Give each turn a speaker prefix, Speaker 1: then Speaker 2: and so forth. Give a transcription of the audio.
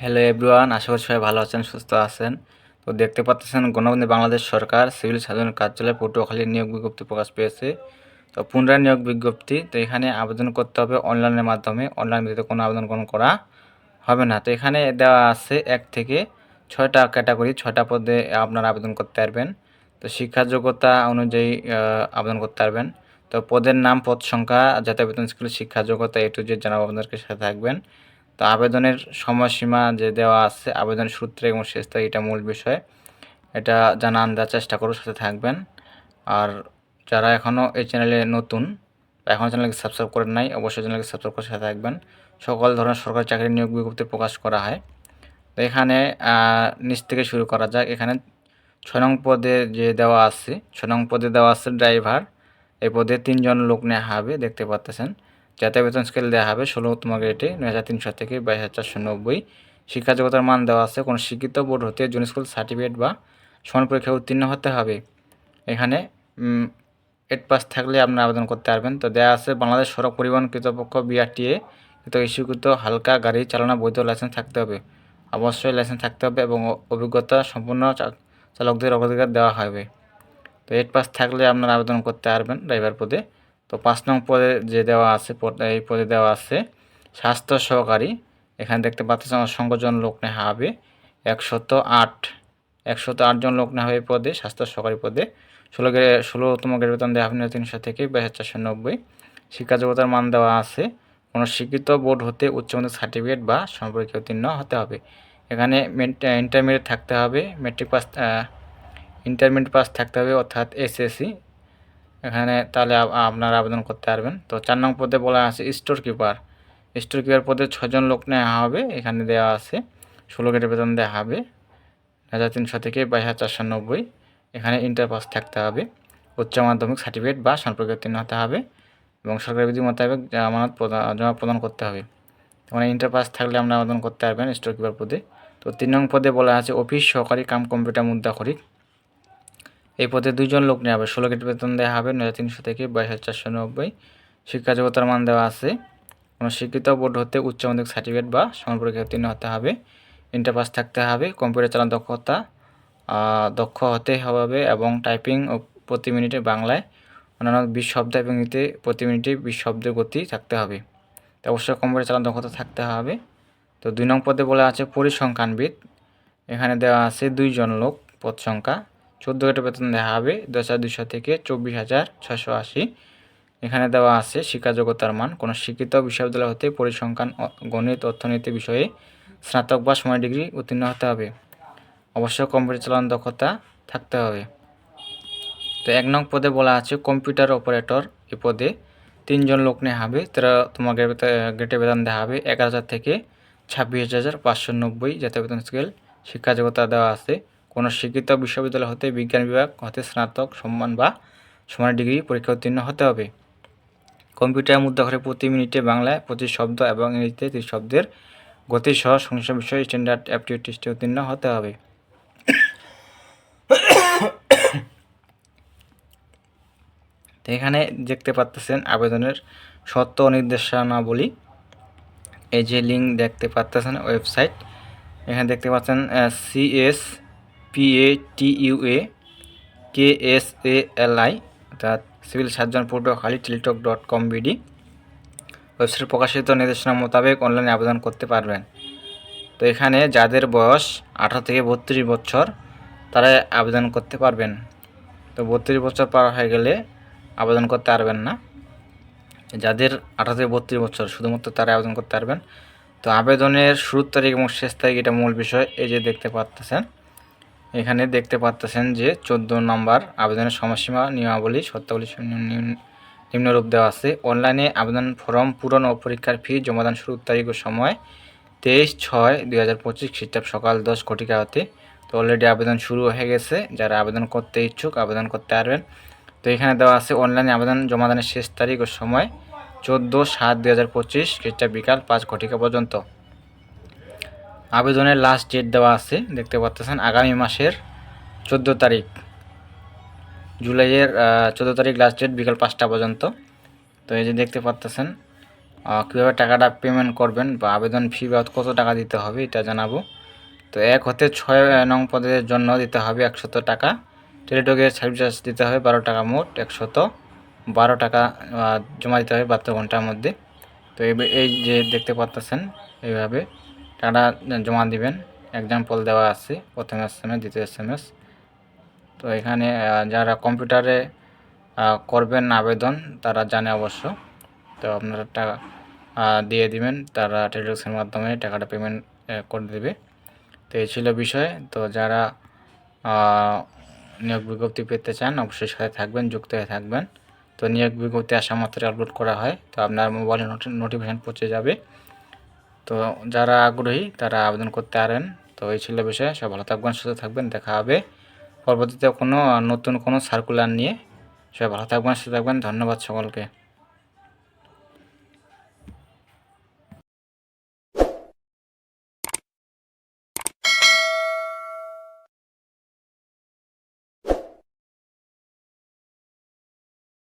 Speaker 1: Hello everyone আশা করি সবাই ভালো আছেন, সুস্থ আছেন। তো দেখতে পাচ্ছেন গণবন্ধু বাংলাদেশ সরকার সিভিল সাধারণ কার্যালয় পটুয়াখালী নিয়োগ বিজ্ঞপ্তি প্রকাশ পেয়েছে। তো পুনরায় নিয়োগ বিজ্ঞপ্তি, তো এখানে আবেদন করতে হবে অনলাইনের মাধ্যমে, অনলাইন ভিত্তিতে কোনো আবেদন কোনো করা হবে না। তো এখানে দেওয়া আছে এক থেকে ছয়টা ক্যাটাগরি, ছয়টা পদে আপনারা আবেদন করতে পারবেন। তো শিক্ষা যোগ্যতা অনুযায়ী আবেদন করতে পারবেন। তো পদের নাম, পদ সংখ্যা, জাতীয় বেতন স্কুল শিক্ষা যোগ্যতা এ টু জেড জানাব আপনাদেরকে সাথে থাকবেন। তো আবেদনের সময়সীমা যে দেওয়া আছে, আবেদন সূত্রে এবং শেষ তারিখ এটা মূল বিষয়। এটা জানান, দেওয়ার চেষ্টা করো, সাথে থাকবেন। আর যারা এখনও এই চ্যানেলে নতুন এখনও চ্যানেলকে সাবস্ক্রাইব করেন নাই, অবশ্যই চ্যানেলকে সাবস্ক্রাইব করে সাথে থাকবেন। সকল ধরনের সরকারি চাকরির নিয়োগ বিজ্ঞপ্তি প্রকাশ করা হয়। তো এখানে নিচ থেকে শুরু করা যাক। এখানে ছয় নং পদে যে দেওয়া আছে, ছয় নং পদে দেওয়া আছে ড্রাইভার। এই পদে তিনজন লোক নেওয়া হবে, দেখতে পাচ্ছেন জাতীয় বেতন স্কেল দেওয়া হবে ষোলোতম গ্রেডে নয় হাজার তিনশো থেকে বাইশ হাজার চারশো নব্বই। শিক্ষা যোগ্যতার মান দেওয়া আছে, কোনো শিক্ষিত বোর্ড হতে জুন স্কুল সার্টিফিকেট বা সমান পরীক্ষায় উত্তীর্ণ হতে হবে। এখানে এইট পাস থাকলে আপনারা আবেদন করতে পারবেন। তো দেওয়া আছে, বাংলাদেশ সড়ক পরিবহন কর্তৃপক্ষ বিআরটিএ তো ইস্যুকৃত হালকা গাড়ি চালানো বৈধ লাইসেন্স থাকতে হবে। অবশ্যই লাইসেন্স থাকতে হবে এবং অভিজ্ঞতা সম্পূর্ণ চালকদের অগ্রাধিকার দেওয়া হবে। তো এইট পাস থাকলে আপনারা আবেদন করতে পারবেন ড্রাইভার পদে। তো পাঁচ নং পদে যে দেওয়া আছে এই পদে দেওয়া আছে, স্বাস্থ্য সহকারী, এখানে দেখতে পাচ্ছেন অসংখ্য জন লোক নেওয়া হবে, একশত আট, একশত আটজন লোক নেওয়া হবে পদে, স্বাস্থ্য সহকারী পদে। ষোলো ষোলোতম গ্রেড বেতন দেওয়া হবে তিনশো থেকে বাইশ হাজার চারশো নব্বই। শিক্ষা যোগ্যতার মান দেওয়া আছে, কোনো শিক্ষিত বোর্ড হতে উচ্চ মাধ্যমিক সার্টিফিকেট বা সম্পর্কে উত্তীর্ণ হতে হবে। এখানে ইন্টারমিডিয়েট থাকতে হবে, মেট্রিক পাস ইন্টারমিডিয়েট পাস থাকতে হবে, অর্থাৎ এসএসসি। এখানে তাহলে আপনারা আবেদন করতে পারবেন। তো চার নং পদে বলা আছে স্টোর কিপার স্টোর কিপার পদে ছজন লোক নেওয়া হবে, এখানে দেওয়া আছে। ষোলো গ্রেড বেতন দেওয়া হবে, হাজার তিনশো থেকে বাইশ হাজার চারশো নব্বই। এখানে ইন্টার পাস থাকতে হবে। উচ্চ মাধ্যমিক সার্টিফিকেট বা সম্পর্কে উত্তীর্ণ হতে হবে এবং সরকারি বিধি মোতাবেক জামানত প্রদান জমা প্রদান করতে হবে। মানে ইন্টার পাস থাকলে আমরা আবেদন করতে পারবেন স্টোর কিপার পদে। তো তিন নং পদে বলা আছে অফিস সহকারী কাম কম্পিউটার মুদ্রা খরিক এই পদে দুইজন লোক নেওয়া হবে। ষোলো গেট বেতন দেওয়া হবে নয় তিনশো থেকে বাইশ হাজার চারশো নব্বই। শিক্ষা যোগ্যতার মান দেওয়া আছে। কোনো শিক্ষিত বোর্ড হতে উচ্চ মাধ্যমিক সার্টিফিকেট বা সমান পরীক্ষায় উত্তীর্ণ হতে হবে। ইন্টার পাস থাকতে হবে, কম্পিউটার চালানোর দক্ষতা দক্ষ হতে হবে এবং টাইপিং প্রতি মিনিটে বাংলায় অন্যান্য বিশ শব্দ এবং ইংরেজিতে প্রতি মিনিটে বিশ শব্দের গতি থাকতে হবে। তো অবশ্যই কম্পিউটার চালানোর দক্ষতা থাকতে হবে। তো দুই নং পদে বলা আছে পরিসংখ্যানবিদ। এখানে দেওয়া আছে দুইজন লোক পদ সংখ্যা। চোদ্দ গেটে বেতন দেওয়া হবে দশ হাজার দুশো থেকে চব্বিশ হাজার ছশো আশি। এখানে দেওয়া আছে শিক্ষা যোগ্যতার মান। কোনো শিক্ষিত বিশ্ববিদ্যালয় হতে পরিসংখ্যান গণিত, অর্থনীতি বিষয়ে স্নাতক বা সময় ডিগ্রি উত্তীর্ণ হতে হবে। অবশ্য কম্পিউটার চালানোর দক্ষতা থাকতে হবে। তো এক নং পদে বলা আছে কম্পিউটার অপারেটর। এ পদে তিনজন লোক নেওয়া হবে, তারা তোমাকে গেটে বেতন দেওয়া হবে এগারো হাজার থেকে ছাব্বিশ হাজার পাঁচশো নব্বই জাতীয় বেতন স্কেল শিক্ষা যোগ্যতা দেওয়া আছে। কোনো শিক্ষিত বিশ্ববিদ্যালয় হতে বিজ্ঞান বিভাগ, হতে স্নাতক সম্মান বা সমান ডিগ্রি পরীক্ষা উত্তীর্ণ হতে হবে। কম্পিউটার মুদ্রা করে প্রতি মিনিটে বাংলায় পঁচিশ শব্দ এবং ইংরেজিতে ত্রিশ শব্দের গতি সহ সংশ্লিষ্ট বিষয়ে স্ট্যান্ডার্ড অ্যাপটিউড টেস্টে উত্তীর্ণ হতে হবে। এখানে দেখতে পাচ্ছেন আবেদনের ও নির্দেশনাবলী এই যে লিঙ্ক দেখতে পাচ্ছেন ওয়েবসাইট, এখানে দেখতে পাচ্ছেন CS PA TUA K S A L I অর্থাৎ civil surgeon Patuakhali Teletalk dot com BD website প্রকাশিত নির্দেশনা মোতাবেক অনলাইনে আবেদন করতে পারবেন। তো এখানে যাদের বয়স আঠারো থেকে বত্রিশ বছর তারা আবেদন করতে পারবেন। তো বত্রিশ বছর পার হয়ে গেলে আবেদন করতে পারবেন না। যাদের আঠারো থেকে বত্রিশ বছর, শুধুমাত্র তারা আবেদন করতে পারবেন। তো আবেদনের শুরুর তারিখ এবং শেষ তারিখ এটা মূল বিষয়, এই যে দেখতে পাচ্তেছেন এখানে দেখতে পাচ্তেছেন যে চোদ্দ নম্বর আবেদনের সময়সীমা, নিয়মাবলী, শর্তাবলী নিম্ন- নিম্ন- নিম্নরূপ দেওয়া আছে। অনলাইনে আবেদন ফর্ম পূরণ ও পরীক্ষার ফি জমাদান শুরুর তারিখ ও সময় তেইশ ছয় দুই হাজার পঁচিশ খ্রিস্টাব্দ সকাল দশ ঘটিকা হতে তো অলরেডি আবেদন শুরু হয়ে গেছে। যারা আবেদন করতে ইচ্ছুক আবেদন করতে পারবেন। তো এখানে দেওয়া আছে অনলাইনে আবেদন জমাদানের শেষ তারিখ ও সময় চোদ্দ সাত দুই হাজার পঁচিশ খ্রিস্টাব্দ বিকাল পাঁচ ঘটিকা পর্যন্ত। আবেদনের লাস্ট ডেট দেওয়া আছে দেখতে পাচ্ছেন আগামী মাসের চোদ্দ তারিখ জুলাইয়ের চোদ্দ তারিখ লাস্ট ডেট বিকাল পাঁচটা পর্যন্ত। তো এই যে দেখতে পাচ্ছেন আহ, কীভাবে টাকাটা পেমেন্ট করবেন বা আবেদন ফি বা কত টাকা দিতে হবে এটা জানাব। তো এক হতে ছয় নং পদের জন্য দিতে হবে একশত টাকা। টেলিটকের সার্ভিস দিতে হবে বারো টাকা মোট একশত বারো টাকা জমা দিতে হবে বাহাত্তর ঘণ্টার মধ্যে। তো এই- যে দেখতে পাচ্ছেন এইভাবে টাকাটা জমা দিবেন। এক্সাম্পল দেওয়া আছে, প্রথম এস এম এস দ্বিতীয় এস এম এস তো এখানে যারা কম্পিউটারে করবেন আবেদন, তারা জানে অবশ্য। তো আপনারা টাকা দিয়ে দিবেন, তারা টেলিটক্সের মাধ্যমে টাকাটা পেমেন্ট করে দেবে। তো এই ছিল বিষয়। তো যারা নিয়োগ বিজ্ঞপ্তি পেতে চান, অবশ্যই সাথে থাকবেন, যুক্ত হয়ে থাকবেন। তো নিয়োগ বিজ্ঞপ্তি আসা মাত্রই আপলোড করা হয়। তো আপনার মোবাইলে নোটিফিকেশান পৌঁছে যাবে। তো যারা আগ্রহী, তারা আবেদন করতে পারেন। তো এই ছেলে বিষয়। সব ভালো থাকবেন, সুস্থ থাকবেন। দেখা হবে পরবর্তীতে কোনো নতুন কোনো সার্কুলার নিয়ে। সবাই ভালো থাকবেন, সুস্থ থাকবেন। ধন্যবাদ সকলকে।